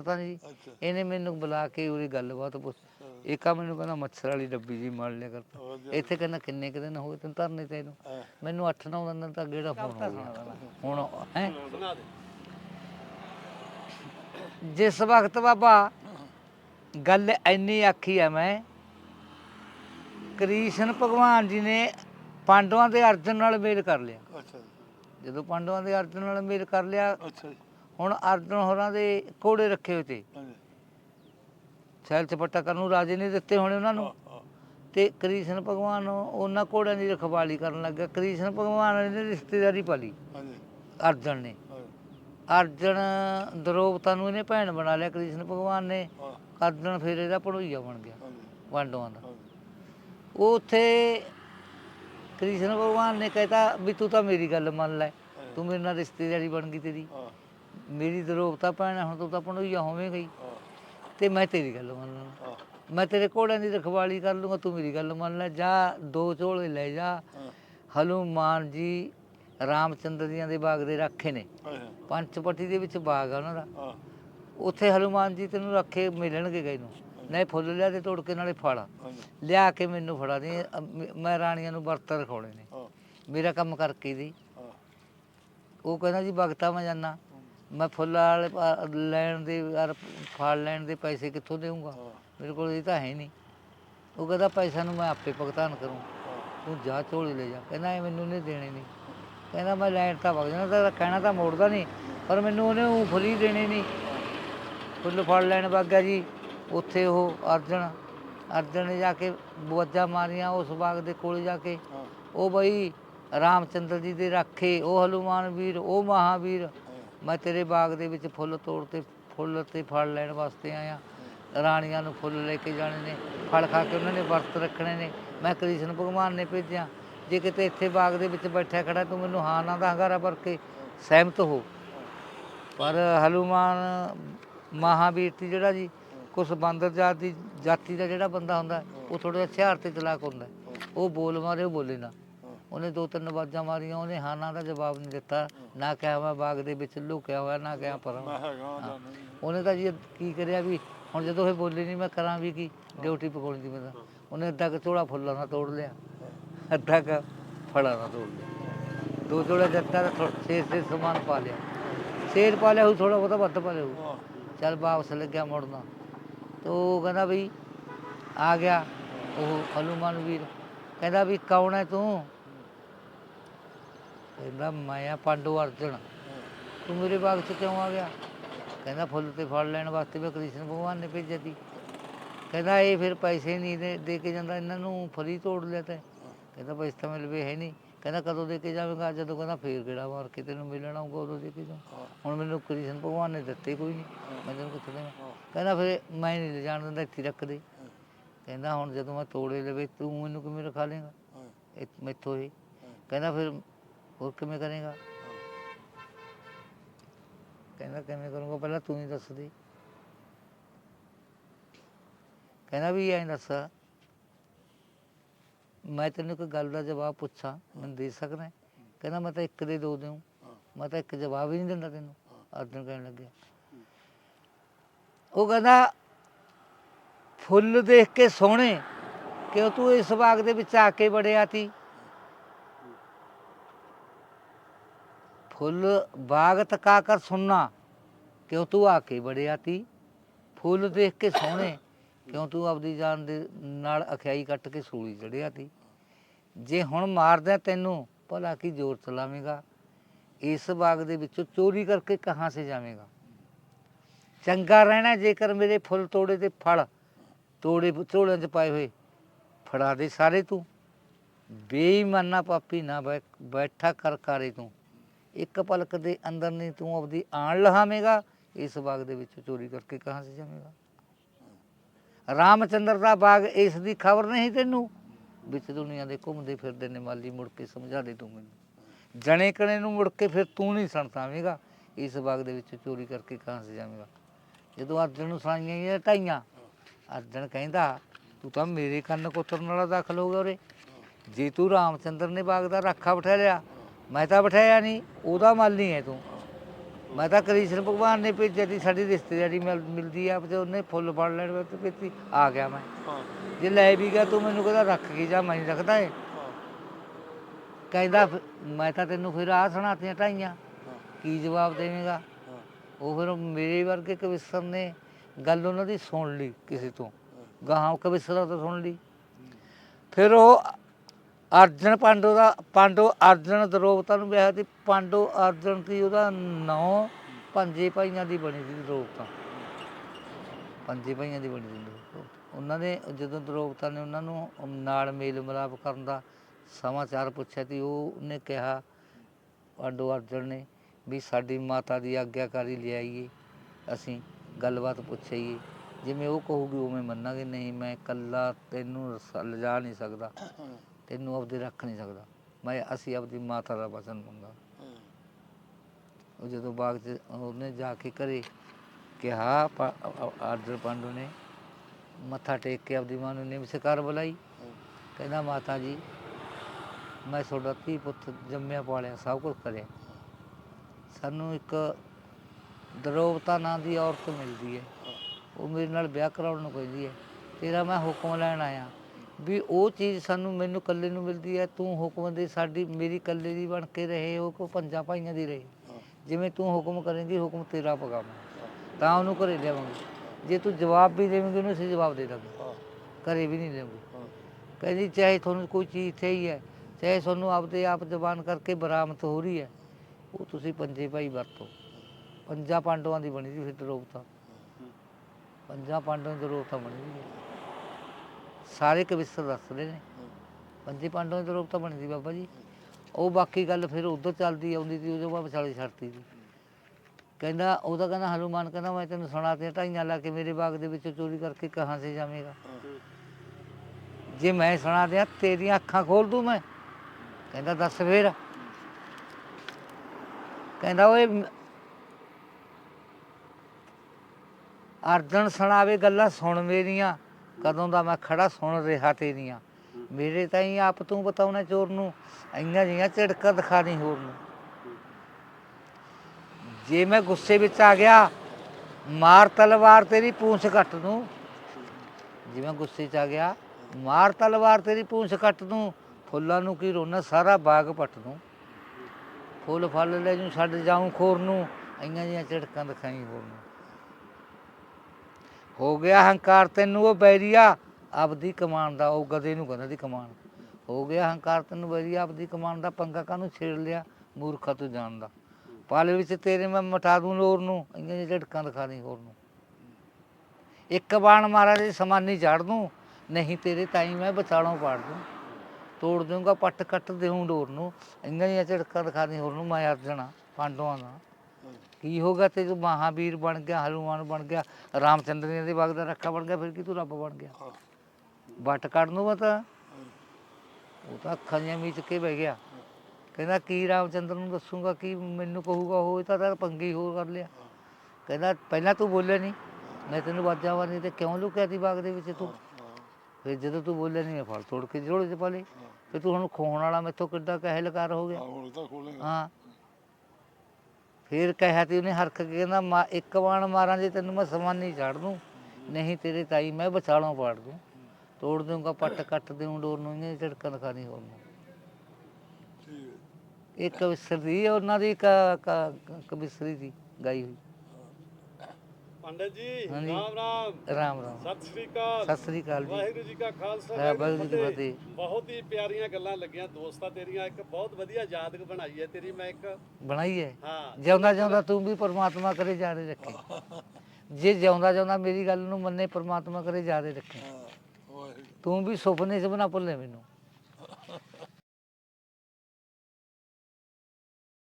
ਪਤਾ ਨਹੀਂ ਇਹਨੇ ਮੈਨੂੰ ਬੁਲਾ ਕੇ ਉਹਦੀ ਗੱਲਬਾਤ ਪੁੱਛ। ਇੱਕਾ ਮੈਨੂੰ ਕਹਿੰਦਾ ਮੱਛਰ ਵਾਲੀ ਡੱਬੀ ਜੀ ਮੜ ਲਿਆ ਕਰ। ਇੱਥੇ ਕਹਿੰਦਾ ਕਿੰਨੇ ਕੁ ਦਿਨ ਹੋਏ ਤੈਨੂੰ ਧਰਨੇ ਤੇ ਇਹਨੂੰ। ਮੈਨੂੰ 8-9 ਦਿਨ ਤਾਂ ਗੇੜਾ ਫੋਨ ਹੋ ਗਿਆ ਹੁਣ ਹੈ? ਜਿਸ ਵਕਤ ਬਾਬਾ ਗੱਲ ਇੰਨੀ ਆਖੀ ਐ ਮੈਂ ਕ੍ਰਿਸ਼ਨ ਭਗਵਾਨ ਜੀ ਨੇ ਪਾਂਡਵਾਂ ਦੇ ਅਰਜਨ ਨਾਲ ਮੇਲ ਕਰ ਲਿਆ। ਜਦੋਂ ਪਾਂਡਵਾਂ ਦੇ ਅਰਜਨ ਨਾਲ ਮੇਲ ਕਰ ਲਿਆ ਅੱਛਾ ਜੀ। ਹੁਣ ਅਰਜਨ ਹੋਰਾਂ ਦੇ ਘੋੜੇ ਰੱਖੇ ਹੋਏ ਤੇ। ਸੈਲ ਚਪੱਟਾ ਕਰਨ ਨੂੰ ਰਾਜੇ ਨੇ ਦਿੱਤੇ ਹੋਣੇ ਉਹਨਾਂ ਨੂੰ। ਤੇ ਕ੍ਰਿਸ਼ਨ ਭਗਵਾਨ ਉਹਨਾਂ ਘੋੜਿਆਂ ਦੀ ਰਖਵਾਲੀ ਕਰਨ ਲੱਗਾ ਕ੍ਰਿਸ਼ਨ ਭਗਵਾਨ ਨੇ ਰਿਸ਼ਤੇਦਾਰੀ ਪਾਲੀ ਹਾਂਜੀ। ਅਰਜਨ ਨੇ। ਅਰਜਨ ਦਰੋਪਤਾ ਨੂੰ ਇਹਨੇ ਭੈਣ ਬਣਾ ਲਿਆ ਕ੍ਰਿਸ਼ਨ ਭਗਵਾਨ ਨੇ। ਅਰਜਨ ਫਿਰ ਇਹਦਾ ਭਣੋਈਆ ਬਣ ਗਿਆ। ਵਾਂਡਵਾਂ ਦਾ ਉਹ ਉੱਥੇ ਕ੍ਰਿਸ਼ਨ ਭਗਵਾਨ ਨੇ ਕਹਿਤਾ ਵੀ ਤੂੰ ਤਾਂ ਮੇਰੀ ਗੱਲ ਮੰਨ ਲੈ। ਤੂੰ ਮੇਰੇ ਨਾਲ ਰਿਸ਼ਤੇਦਾਰੀ ਬਣ ਗਈ ਤੇਰੀ। ਮੇਰੀ ਦਰੋਪਤਾ ਭੈਣ ਹੁਣ ਤੂੰ ਤਾਂ ਭਣੋਈਆ ਹੋਵੇਂਗਾ ਹੀ ਹਾਂ। ਤੇ ਮੈਂ ਤੇਰੀ ਗੱਲ ਮੰਨ ਲਵਾਂ। ਮੈਂ ਤੇਰੇ ਘੋੜਿਆਂ ਦੀ ਰਖਵਾਲੀ ਕਰ ਲੂੰਗਾ ਤੂੰ ਮੇਰੀ ਗੱਲ ਮੰਨ ਲੈ। ਜਾ ਦੋ ਝੋਲੇ ਲੈ ਜਾ। ਹਨੂਮਾਨ ਜੀ ਰਾਮਚੰਦਰ ਜੀਆਂ ਦੇ ਬਾਗ ਦੇ ਰਾਖੇ ਨੇ। ਪੰਚਪਟੀ ਦੇ ਵਿੱਚ ਬਾਗ ਆ ਉਹਨਾਂ ਦਾ। ਉੱਥੇ ਹਨੂਮਾਨ ਜੀ ਤੈਨੂੰ ਰੱਖੇ ਮਿਲਣਗੇ ਗਏ ਨੂੰ। ਨਹੀਂ ਫੁੱਲ ਲਿਆ ਤੇ ਤੋੜ ਕੇ ਨਾਲੇ ਫੜ। ਲਿਆ ਕੇ ਮੈਨੂੰ ਫੜਾ ਦੇ। ਮ- ਮੈਂ ਰਾਣੀਆਂ ਨੂੰ ਵਰਤ ਰਖਾਉਣੇ ਨੇ। ਮੇਰਾ ਕੰਮ ਕਰਕੇ ਦੀ। ਉਹ ਕਹਿੰਦਾ ਜੀ ਭਗਤਾ ਮੈਂ ਜਾਨਾ। ਮੈਂ ਫੁੱਲਾਂ ਵਾਲੇ ਪਾ- ਲੈਣ ਦੇ ਯਾਰ ਫਲ ਲੈਣ ਦੇ ਪੈਸੇ ਕਿੱਥੋਂ ਦੇਵਾਂਗਾ ਹਾਂ। ਮੇਰੇ ਕੋਲ ਇਹ ਤਾਂ ਹੈ ਨਹੀਂ। ਉਹ ਕਹਿੰਦਾ ਪੈਸਾ ਨੂੰ ਮੈਂ ਆਪੇ ਭੁਗਤਾਨ ਕਰੂੰ। ਤੂੰ ਜਾ ਝੋਲੇ ਲੈ ਜਾ। ਕਹਿੰਦਾ ਇਹ ਮੈਨੂੰ ਨਹੀਂ ਦੇਣੇ ਨਹੀਂ ਕਹਿੰਦਾ ਮੈਂ ਲੈਣ ਤਾਂ ਵਗ ਜਾਣਾ ਤਾਂ ਕਹਿਣਾ ਤਾਂ ਮੋੜਦਾ ਨਹੀਂ। ਪਰ ਮੈਨੂੰ ਉਹਨੇ ਉਹ ਫੁੱਲੀ ਦੇਣੇ ਨਹੀਂ ਫੁੱਲ ਫੜ ਲੈਣ ਵਗ ਜੀ। ਉੱਥੇ ਉਹ ਅਰਜਨ ਅਰਜਨ ਨੇ ਜਾ ਕੇ ਬਵੱਜਾ ਮਾਰੀਆਂ ਉਸ ਬਾਗ ਦੇ ਕੋਲ ਜਾ ਕੇ। ਉਹ ਬਈ ਰਾਮਚੰਦਰ ਜੀ ਦੇ ਰਾਖੇ ਉਹ ਹਨੂਮਾਨ ਵੀਰ ਉਹ ਮਹਾਵੀਰ ਮੈਂ ਤੇਰੇ ਬਾਗ ਦੇ ਵਿੱਚ ਫੁੱਲ ਤੋੜ ਤੇ, ਫੁੱਲ ਤੇ ਫਲ ਲੈਣ ਵਾਸਤੇ ਆਇਆ। ਰਾਣੀਆਂ ਨੂੰ ਫੁੱਲ ਲੈ ਕੇ ਜਾਣੇ ਨੇ, ਫਲ ਖਾ ਕੇ ਉਹਨਾਂ ਨੇ ਵਰਤ ਰੱਖਣੇ ਨੇ। ਮੈਂ ਕ੍ਰਿਸ਼ਨ ਭਗਵਾਨ ਨੇ ਭੇਜਿਆ, ਜੇ ਕਿਤੇ ਇੱਥੇ ਬਾਗ ਦੇ ਵਿੱਚ ਬੈਠਿਆ ਖੜਾ ਤੂੰ ਮੈਨੂੰ ਹਾਂ ਨਾ ਦਾ ਹੰਗਾਰਾ ਭਰ ਕੇ ਸਹਿਮਤ ਹੋ। ਪਰ ਹਨੂਮਾਨ ਮਹਾਵੀਰ ਤੀ ਜਿਹੜਾ ਜੀ, ਕੁਛ ਬਾਂਦਰ ਜਾਤ ਦੀ, ਜਾਤੀ ਦਾ ਜਿਹੜਾ ਬੰਦਾ ਹੁੰਦਾ, ਉਹ ਥੋੜਾ ਜਿਹਾ ਹਥਿਆਰ ਤੇ ਚਲਾਕ ਹੁੰਦਾ। ਉਹ ਬੋਲ ਮਾਰੇ, ਉਹ ਬੋਲੇ ਨਾ। ਉਹਨੇ ਦੋ ਤਿੰਨ ਆਵਾਜ਼ਾਂ ਮਾਰੀਆਂ ਉਹਨੇ ਹਾਂ ਨਾ ਦਾ ਜਵਾਬ ਨਹੀਂ ਦਿੱਤਾ। ਨਾ ਕਿਹਾ ਮੈਂ ਬਾਗ ਦੇ ਵਿੱਚ ਲੁਕਿਆ ਹੋਇਆ ਨਾ ਕਿਹਾ ਪਰ। ਉਹਨੇ ਤਾਂ ਜੀ ਕੀ ਕਰਿਆ ਵੀ ਹੁਣ ਜਦੋਂ ਇਹ ਬੋਲੇ ਨਹੀਂ ਮੈਂ ਕਰਾਂ ਵੀ ਕੀ? ਡਿਊਟੀ ਪਕਾਉਣੀ ਦੀ ਮੈਂ ਤਾਂ। ਉਹਨੇ ਅੱਧਾ ਕੁ ਝੋਲਾ ਫੁੱਲਾਂ ਦਾ ਤੋੜ ਲਿਆ। ਅੱਧਾ ਕੁ ਫਲਾਂ ਦਾ ਤੋੜ ਲਿਆ। ਦੋ ਝੋਲਾ ਜੱਟਾਂ ਦਾ ਥੋੜ੍ਹਾ- ਛੇ ਛੇ ਸਮਾਨ ਪਾ ਲਿਆ। ਸ਼ੇਰ ਪਾ ਲਿਆ ਉਹ ਥੋੜਾ ਬਹੁਤਾ ਵੱਧ ਪਾ ਲਿਆ ਚੱਲ ਵਾਪਸ ਲੱਗਿਆ ਮੁੜਨਾ। ਤੋ ਉਹ ਕਹਿੰਦਾ ਵੀ ਆ ਗਿਆ ਉਹ ਹਨੂਮਾਨ ਵੀਰ। ਕਹਿੰਦਾ ਵੀ ਕੌਣ ਹੈ ਤੂੰ? ਕਹਿੰਦਾ ਮੈਂ ਆ ਪਾਂਡੂ ਅਰਜੁਨ। ਤੂੰ ਮੇਰੇ ਬਾਗ 'ਚ ਕਿਉਂ ਆ ਗਿਆ? ਕਹਿੰਦਾ ਫੁੱਲ ਤੇ ਫੜ ਲੈਣ ਵਾਸਤੇ ਵੀ ਕ੍ਰਿਸ਼ਨ ਭਗਵਾਨ ਨੇ ਭੇਜਿਆ ਸੀ। ਕਹਿੰਦਾ ਇਹ ਫਿਰ ਪੈਸੇ ਨਹੀਂ ਦੇ ਦੇ ਕੇ ਜਾਂਦਾ, ਇਹਨਾਂ ਨੂੰ ਫਰੀ ਤੋੜ ਲਿਆ ਤੇ। ਕਹਿੰਦਾ ਪੈਸੇ ਤਾਂ ਮੇਰੇ ਲਵੇ ਹੈ ਨਹੀਂ। ਕਹਿੰਦਾ ਕਦੋਂ ਦੇ ਕੇ ਜਾਵੇਂਗਾ? ਜਦੋਂ ਕਹਿੰਦਾ ਫੇਰ ਕਿਹੜਾ ਮਾਰ ਕੇ ਤੈਨੂੰ ਮਿਲਣ ਆਊਗਾ, ਉਦੋਂ ਦੇ ਕੇ ਜਾ ਹੁਣ ਮੈਨੂੰ ਕ੍ਰਿਸ਼ਨ ਭਗਵਾਨ ਨੇ ਦਿੱਤੇ ਕੋਈ ਨਹੀਂ। ਮੈਂ ਤੈਨੂੰ ਕਿੱਥੇ ਦੇਵਾਂ? ਕਹਿੰਦਾ ਫਿਰ ਮੈਂ ਨਹੀਂ ਲਿਜਾਣ ਦਿੰਦਾ, ਇੱਥੇ ਹੀ ਰੱਖ ਦੇ। ਕਹਿੰਦਾ ਹੁਣ ਜਦੋਂ ਮੈਂ ਤੋੜੇ ਲਵੇ, ਤੂੰ ਮੈਨੂੰ ਕਿਵੇਂ ਰਖਾ ਲੇਗਾ ਹਾਂ ਮੈਥੋਂ ਹੀ ਕਹਿੰਦਾ ਫਿਰ ਹੋਰ ਕਿਵੇਂ ਕਰੇਗਾ? ਕਹਿੰਦਾ, ਕਿਵੇਂ ਕਰੂੰਗਾ? ਪਹਿਲਾਂ ਤੂੰ ਹੀ ਦੱਸ ਦੇ। ਕਹਿੰਦਾ ਵੀ ਐਂ ਦੱਸ, ਮੈਂ ਤੈਨੂੰ ਕੋਈ ਗੱਲ ਦਾ ਜਵਾਬ ਪੁੱਛਾਂ, ਮੈਨੂੰ ਦੇ ਸਕਦਾ ਕਹਿੰਦਾ, ਮੈਂ ਤਾਂ ਇੱਕ ਦੇ ਦੋ ਦਿਉ ਮੈਂ ਤਾਂ ਇੱਕ ਜਵਾਬ ਹੀ ਨਹੀਂ ਦਿੰਦਾ ਤੈਨੂੰ। ਅਰਜਨ ਕਹਿਣ ਲੱਗਿਆ। ਉਹ ਕਹਿੰਦਾ, ਫੁੱਲ ਦੇਖ ਕੇ ਸੋਹਣੇ, ਕਿਉਂ ਤੂੰ ਇਸ ਬਾਗ ਦੇ ਵਿੱਚ ਆ ਕੇ ਬੜਿਆ ਤੀ? ਫੁੱਲ ਬਾਗ ਤਕਾ ਕਰ ਸੁਣਨਾ। ਕਿਉਂ ਤੂੰ ਆ ਕੇ ਬੜਿਆ ਤੀ? ਫੁੱਲ ਦੇਖ ਕੇ ਸੋਹਣੇ। ਕਿਉਂ ਤੂੰ ਆਪਦੀ ਜਾਨ ਦੇ ਨਾਲ ਅਖਿਆਈ ਕੱਟ ਕੇ ਸੂਲੀ ਚੜਿਆ ਤੀ? ਜੇ ਹੁਣ ਮਾਰਦਾ ਤੈਨੂੰ, ਭਲਾ ਕੀ ਜ਼ੋਰ ਚਲਾਵੇਂਗਾ? ਇਸ ਬਾਗ ਦੇ ਵਿੱਚੋਂ ਚੋਰੀ ਕਰਕੇ ਕਹਾਂ ਸੇ ਜਾਵੇਂਗਾ? ਚੰਗਾ ਰਹਿਣਾ ਜੇਕਰ ਮੇਰੇ ਫੁੱਲ ਤੋੜੇ ਤੇ ਫਲ, ਤੋੜੇ ਝੋਲਿਆਂ 'ਚ ਪਾਏ ਹੋਏ। ਫੜਾ ਦੇ ਸਾਰੇ ਤੂੰ। ਬੇਈਮਾਨਾ ਪਾਪੀ ਨਾ ਬੈ- ਬੈਠਾ ਕਰ ਕਾਰੇ ਤੂੰ। ਇੱਕ ਪਲਕ ਦੇ ਅੰਦਰ ਨਹੀਂ ਤੂੰ ਆਪਦੀ ਆਣ ਲਹਾਵੇਂਗਾ, ਇਸ ਬਾਗ ਦੇ ਵਿੱਚ ਚੋਰੀ ਕਰਕੇ ਕਹਾਂ ਸੇ ਜਾਵੇਂਗਾ। ਰਾਮਚੰਦਰ ਦਾ ਬਾਗ ਇਸ ਦੀ ਖਬਰ ਨਹੀਂ ਤੈਨੂੰ? ਵਿੱਚ ਦੁਨੀਆ ਦੇ ਘੁੰਮਦੇ ਫਿਰਦੇ ਨੇ ਮਾਲੀ ਮੁੜ ਕੇ ਸਮਝਾ ਦੇ ਤੂੰ ਮੈਨੂੰ। ਜਣੇ ਕਣੇ ਨੂੰ ਮੁੜ ਕੇ ਫਿਰ ਤੂੰ ਨਹੀਂ ਸੁਣਤਾਵੇਂਗਾ ਇਸ ਬਾਗ ਦੇ ਵਿੱਚ ਚੋਰੀ ਕਰਕੇ ਕਹਾਂ ਸੇ ਜਾਵੇਂਗਾ। ਜਦੋਂ ਅਰਜਨ ਨੂੰ ਸੁਣਾਈਆਂ ਇਹ ਢਾਈਆਂ ਅਰਜਨ ਕਹਿੰਦਾ, ਤੂੰ ਤਾਂ ਮੇਰੇ ਕੰਨ ਕੁੱਤਰਨ ਵਾਲਾ ਦਾਖਲ ਹੋ ਗਿਆ ਉਰੇ। ਜੇ ਤੂੰ ਰਾਮਚੰਦਰ ਨੇ ਬਾਗ ਦਾ ਰਾਖਾ ਬਿਠਾ ਲਿਆ ਮੈਂ ਤਾਂ ਬਿਠਾਇਆ ਨਹੀਂ ਉਹਦਾ ਮਾਲੀ ਹੈ ਤੂੰ। ਮੈਂ ਤਾਂ ਕ੍ਰਿਸ਼ਨ ਭਗਵਾਨ ਨੇ ਭੇਜਿਆ ਸੀ ਸਾਡੀ ਰਿਸ਼ਤੇਦਾਰੀ ਮਿਲ- ਮਿਲਦੀ ਆ ਤੇ ਉਹਨੇ ਫੁੱਲ ਫੜ ਲੈਣ ਵਿੱਚ ਪੇਤੀ ਆ ਗਿਆ ਮੈਂ। ਹਾਂ। ਜੇ ਲੈ ਵੀ ਗਿਆ ਤੂੰ ਮੈਨੂੰ ਕਹਿੰਦਾ ਰੱਖ ਕੇ ਜਾ ਮੈਂ ਨਹੀਂ ਰੱਖਦਾ ਏ ਹਾਂ। ਕਹਿੰਦਾ ਫਿਰ- ਮੈਂ ਤਾਂ ਤੈਨੂੰ ਫਿਰ ਆਹ ਸੁਣਾਤੀਆਂ ਢਾਈਆਂ ਕੀ ਜਵਾਬ ਦੇਵੇਂਗਾ? ਹਾਂ। ਉਹ ਫਿਰ ਮੇਰੇ ਵਰਗੇ ਕਵਿਸਰ ਨੇ ਗੱਲ ਉਹਨਾਂ ਦੀ ਸੁਣ ਲਈ ਕਿਸੇ ਤੋਂ। ਗਾਹਾਂ ਕਵਿਸਰਾਂ ਤੋਂ ਸੁਣ ਲਈ। ਫਿਰ ਉਹ ਅਰਜਨ ਪਾਂਡੋ ਦਾ, ਪਾਂਡੋ ਅਰਜਨ ਦਰੋਪਤਾ ਨੂੰ ਵਿਆਹ ਤੇ ਪਾਂਡੋ ਅਰਜਨ ਦੀ ਉਹਦਾ ਨਾਂ, ਪੰਜੇ ਭਾਈਆਂ ਦੀ ਬਣੀ ਸੀ ਦਰੋਪਤਾ ਪੰਜੇ ਭਾਈਆਂ ਦੀ ਬਣੀ ਸੀ ਦਰੋਪਤਾ। ਉਹਨਾਂ ਨੇ ਜਦੋਂ ਦਰੋਪਤਾ ਨੇ ਉਹਨਾਂ ਨੂੰ ਨਾਲ ਮੇਲ ਮਿਲਾਪ ਕਰਨ ਦਾ ਸਮਾਚਾਰ ਪੁੱਛਿਆ ਤੇ ਉਹ ਉਹਨੇ ਕਿਹਾ, ਪਾਂਡੋ ਅਰਜਨ ਨੇ ਵੀ ਸਾਡੀ ਮਾਤਾ ਦੀ ਆਗਿਆਕਾਰੀ ਲਿਆਈਏ ਅਸੀਂ ਗੱਲਬਾਤ ਪੁੱਛੀਏ ਜਿਵੇਂ ਉਹ ਕਹੂਗੀ ਉਵੇਂ ਮੰਨਾਂਗੇ, ਨਹੀਂ ਮੈਂ ਇਕੱਲਾ ਤੈਨੂੰ ਲਿਜਾ ਨਹੀਂ ਸਕਦਾ। ਤੈਨੂੰ ਆਪਦੇ ਰੱਖ ਨਹੀਂ ਸਕਦਾ। ਮੈਂ ਅਸੀਂ ਆਪਦੀ ਮਾਤਾ ਦਾ ਵਚਨ ਮੰਗਾ ਉਹ ਜਦੋਂ ਬਾਗ 'ਚ ਉਹਨੇ ਜਾ ਕੇ ਘਰੇ ਕਿਹਾ, ਪਾ- ਪਾਂਡੂ ਨੇ ਮੱਥਾ ਟੇਕ ਕੇ ਆਪਦੀ ਮਾਂ ਨੂੰ ਨਿਮਸਕਾਰ ਬੁਲਾਈ। ਕਹਿੰਦਾ, ਮਾਤਾ ਜੀ, ਮੈਂ ਤੁਹਾਡਾ ਧੀ ਪੁੱਤ ਜੰਮਿਆ ਪਾਲਿਆ, ਸਭ ਕੁਝ ਕਰਿਆ। ਸਾਨੂੰ ਇੱਕ ਦਰੋਵਤਾ ਨਾਂ ਦੀ ਔਰਤ ਮਿਲਦੀ ਹੈ। ਉਹ ਮੇਰੇ ਨਾਲ ਵਿਆਹ ਕਰਾਉਣ ਨੂੰ ਕਹਿੰਦੀ ਹੈ। ਤੇਰਾ ਮੈਂ ਹੁਕਮ ਲੈਣ ਆਇਆ। ਵੀ ਉਹ ਚੀਜ਼ ਸਾਨੂੰ ਮੈਨੂੰ ਇਕੱਲੇ ਨੂੰ ਮਿਲਦੀ ਹੈ, ਤੂੰ ਹੁਕਮ ਦੇ ਸਾਡੀ, ਮੇਰੀ ਇਕੱਲੇ ਦੀ ਬਣ ਕੇ ਰਹੇ ਉਹ ਕੋ ਪੰਜਾਂ ਭਾਈਆਂ ਦੀ ਰਹੇ। ਜਿਵੇਂ ਤੂੰ ਹੁਕਮ ਕਰੇਂਗੀ, ਹੁਕਮ ਤੇਰਾ ਪਗਾਮ ਤਾਂ ਉਹਨੂੰ ਘਰੇ ਲਿਆਵਾਂਗੇ। ਜੇ ਤੂੰ ਜਵਾਬ ਵੀ ਦੇਵੇਂਗੀ, ਉਹਨੂੰ ਅਸੀਂ ਜਵਾਬ ਦੇ ਦਾਂਗੇ। ਘਰੇ ਵੀ ਨਹੀਂ ਦੇਵਾਂਗੇ ਕਹਿੰਦੀ, ਚਾਹੇ ਤੁਹਾਨੂੰ ਕੋਈ ਚੀਜ਼ ਇੱਥੇ ਹੀ ਹੈ, ਚਾਹੇ ਤੁਹਾਨੂੰ ਆਪਦੇ ਆਪ ਜ਼ਬਾਨ ਕਰਕੇ ਬਰਾਮਦ ਹੋ ਰਹੀ ਹੈ, ਉਹ ਤੁਸੀਂ ਪੰਜੇ ਭਾਈ ਵਰਤੋ। ਪੰਜਾਂ ਪਾਂਡਵਾਂ ਦੀ ਬਣੀ ਸੀ ਫਿਰ ਦਰੋਪਤਾ ਪੰਜਾਂ ਪਾਂਡਵਾਂ ਦੀ ਦਰੋਪਤਾ ਬਣੀ ਸੀ। ਸਾਰੇ ਕਵਿਸਰ ਦੱਸਦੇ ਨੇ। ਪੰਜੇ ਪਾਂਡਵਾਂ ਦੀ ਦਰੋਪਤਾ ਬਣੀ ਸੀ ਬਾਬਾ ਜੀ। ਉਹ ਬਾਕੀ ਗੱਲ ਫਿਰ ਉਧਰ ਚੱਲਦੀ ਆਉਂਦੀ ਸੀ ਉਹਦੇ ਬਾਅਦ ਵਿਚਾਲੇ ਛੱਡਤੀ ਸੀ। ਕਹਿੰਦਾ, ਉਹਦਾ ਕਹਿੰਦਾ, ਹਨੂਮਾਨ ਕਹਿੰਦਾ, ਮੈਂ ਤੈਨੂੰ ਸੁਣਾ ਤੇ ਢਾਈਆਂ ਲਾ ਕੇ ਮੇਰੇ ਬਾਗ ਦੇ ਵਿੱਚ ਚੋਰੀ ਕਰਕੇ ਕਹਾਂ ਸੇ ਜਾਵੇਂਗਾ। ਜੇ ਮੈਂ ਸੁਣਾ ਦਿਆਂ, ਤੇਰੀਆਂ ਅੱਖਾਂ ਖੋਲ ਦੂੰ ਮੈਂ। ਕਹਿੰਦਾ, ਦੱਸ ਫੇਰ। ਕਹਿੰਦਾ, ਓਏ, ਅਰਜਨ ਸੁਣਾਵੇ ਗੱਲਾਂ ਸੁਣ ਮੇਰੀਆਂ। ਕਦੋਂ ਦਾ ਮੈਂ ਖੜਾ ਸੁਣ ਰਿਹਾ ਤੇਰੀਆਂ ਮੇਰੇ ਤਾਂ ਹੀ ਆਪ ਤੂੰ ਬਤਾਉਣਾ ਚੋਰ ਨੂੰ, ਇੰਨਾ ਜਿਹੀਆਂ ਝਿੜਕਾਂ ਦਿਖਾ ਹੋਰ ਨੂੰ। ਜੇ ਮੈਂ ਗੁੱਸੇ ਵਿੱਚ ਆ ਗਿਆ, ਮਾਰ ਤਲਵਾਰ ਤੇਰੀ ਪੂੰਛ ਕੱਟ ਦੂੰ। ਜੇ ਮੈਂ ਗੁੱਸੇ 'ਚ ਆ ਗਿਆ, ਮਾਰ ਤਲਵਾਰ ਤੇਰੀ ਪੂੰਛ ਕੱਟ ਦੂੰ, ਫੁੱਲਾਂ ਨੂੰ ਕੀ ਰੋਣਾ, ਸਾਰਾ ਬਾਗ ਪੱਟ ਦੂੰ। ਫੁੱਲ ਫਲ ਲੈ ਜੂ, ਛੱਡ ਜਾਊਂ ਖੋਰ ਨੂੰ ਇੰਆਂ ਜਿਹੀਆਂ ਝਿੜਕਾਂ ਦਿਖਾਈ ਹੋਰ ਨੂੰ। ਹੋ ਗਿਆ ਹੰਕਾਰ ਤੈਨੂੰ ਉਹ ਬੈਰੀਆ, ਆਪਦੀ ਕਮਾਨ ਦਾ, ਉਹ ਗਦੇ ਨੂੰ ਕਹਿੰਦਾ ਦੀ ਕਮਾਨ। ਹੋ ਗਿਆ ਹੰਕਾਰ ਤੈਨੂੰ ਬੈਰੀਆ, ਆਪਦੀ ਕਮਾਨ ਦਾ, ਪੰਗਾ ਕਾਹਨੂੰ ਛੇੜ ਲਿਆ ਮੂਰਖਾ ਤੂੰ ਜਾਣਦਾ ਪਾਲੇ ਵਿੱਚ ਤੇਰੇ ਮੈਂ ਮਟਾ ਦੂੰ ਲੋਰ ਨੂੰ ਇੰਆਂ ਜੀਆਂ ਝੜਕਾਂ ਦਿਖਾ ਦੀ ਹੋਰ ਨੂੰ। ਇੱਕ ਬਾਣ ਮਾਰਾ ਦੇ ਸਮਾਨੀ ਝਾੜ ਦੂੰ, ਨਹੀਂ ਤੇਰੇ ਤਾਈ ਮੈਂ ਬਚਾਲੋਂ ਪਾੜ ਦੂੰ। ਤੋੜ ਦੂੰਗਾ ਪੱਟ ਕੱਟ ਦੇਉਂ ਡੋਰ ਨੂੰ ਇੰਨਾਂ ਦੀਆਂ ਝੜਕਾਂ ਦਿਖਾ ਦੀ ਹੋਰ ਨੂੰ ਮੈਂ ਅਰਜਣਾ, ਪਾਂਡਵਾਂ ਦਾ। ਕੀ ਹੋਗਾ ਤੇ ਤੂੰ? ਮਹਾਵੀਰ ਬਣ ਗਿਆ ਹਨੂਮਾਨ ਬਣ ਗਿਆ ਰਾਮਚੰਦਰ ਜੀ ਦੇ ਬਾਗ ਦਾ ਰੱਖਾ ਬਣ ਗਿਆ ਫਿਰ ਕੀ ਤੂੰ ਰੱਬ ਬਣ ਗਿਆ? ਵੱਟ ਕੱਢ ਨੂੰ ਪਤਾ ਉਹ ਤਾਂ ਅੱਖਾਂ ਜਿਹੀਆਂ ਮੀਚ ਕੇ ਬਹਿ ਗਿਆ। ਕਹਿੰਦਾ ਕੀ ਰਾਮਚੰਦਰ ਨੂੰ ਦੱਸੂਗਾ ਕੀ ਮੈਨੂੰ ਕਹੂਗਾ ਉਹ? ਤਾਂ ਤਾਂ ਪੰਗੀ ਹੋਰ ਕਰ ਲਿਆ। ਕਹਿੰਦਾ ਪਹਿਲਾਂ ਤੂੰ ਬੋਲਿਆ ਨਹੀਂ। ਮੈਂ ਤੈਨੂੰ ਵਾਜਾਂ ਵਾਨੀ ਤੇ ਕਿਉਂ ਲੁਕਿਆ ਸੀ ਬਾਗ ਦੇ ਵਿੱਚ ਤੂੰ? ਫਿਰ ਜਦੋਂ ਤੂੰ ਬੋਲਿਆ ਨਹੀਂ ਮੈਂ ਫੜ ਤੋੜ ਕੇ ਜੋੜੇ ਚ ਪਾ ਲਏ। ਤੇ ਤੂੰ ਹੁਣ ਖੋਣ ਵਾਲਾ ਮੈਥੋਂ ਕਿੱਡਾ ਕਹਿ ਲਕਾਰ ਹੋ ਗਿਆ। ਹੁਣ ਤਾਂ ਖੋਲੇਗਾ। ਹਾਂ। ਫਿਰ ਕਹਿਆ ਤੇ ਉਹਨੇ ਹਰਖ ਕੇ ਕਹਿੰਦਾ ਮਾ ਇੱਕ ਬਾਣ ਮਾਰਾਂ ਜੇ ਤੈਨੂੰ ਮੈਂ ਸਮਾਨੀ ਛੱਡ ਦੂੰ। ਨਹੀਂ ਤੇਰੇ ਤਾਈ ਮੈਂ ਬਚਾਲੋਂ ਪਾੜ ਦੂੰ। ਤੋੜ ਦੂੰਗਾ ਪੱਟ ਕੱਟ ਦੇਉਂ ਡੋਰ ਨੂੰ ਇਹ ਝੜਕਾਂ ਦਿਖਾਣੀ ਹੋਰ ਨੂੰ। ਇੱਕ ਕਵਿਸਰ ਦੀ ਉਹਨਾਂ ਦੀ ਕ- ਕ- ਕਵਿਸਰੀ ਦੀ ਗਾਈ ਹੋਈ। ਪੰਡਤ ਜੀ ਹਾਂਜੀ। ਰਾਮ ਰਾਮ। ਰਾਮ ਰਾਮ। ਸਤਿ ਸ੍ਰੀ ਅਕਾਲ। ਸਤਿ ਸ੍ਰੀ ਅਕਾਲ ਜੀ। ਵਾਹਿਗੁਰੂ ਜੀ ਕਾ ਖਾਲਸਾ ਵਾਹਿਗੁਰੂ ਵਾਹਿਗੁਰੂ ਜੀ ਕੀ ਕੀ ਫਤਿਹ। ਬਹੁਤ ਹੀ ਪਿਆਰੀਆਂ ਗੱਲਾਂ ਲੱਗੀਆਂ ਦੋਸਤਾਂ ਤੇਰੀਆਂ। ਇੱਕ ਬਹੁਤ ਵਧੀਆ ਯਾਦਗ ਬਣਾਈ ਹੈ ਤੇਰੀ ਮੈਂ ਇੱਕ। ਬਣਾਈ ਹੈ? ਹਾਂ। ਜਿਉਂਦਾ ਜਿਉਂਦਾ ਤੂੰ ਵੀ ਪਰਮਾਤਮਾ ਕਰੇ ਜਾਰੇ ਰੱਖੇ। ਜੇ ਜਿਉਂਦਾ ਜਿਉਂਦਾ ਮੇਰੀ ਗੱਲ ਨੂੰ ਮੰਨੇ ਪਰਮਾਤਮਾ ਕਰੇ ਜਾਰੇ ਰੱਖੇ। ਹਾਂ ਵਾਹਿਗੁਰੂ। ਤੂੰ ਵੀ ਸੁਪਨੇ 'ਚ ਬਣਾ ਭੁੱਲੇ ਮੈਨੂੰ।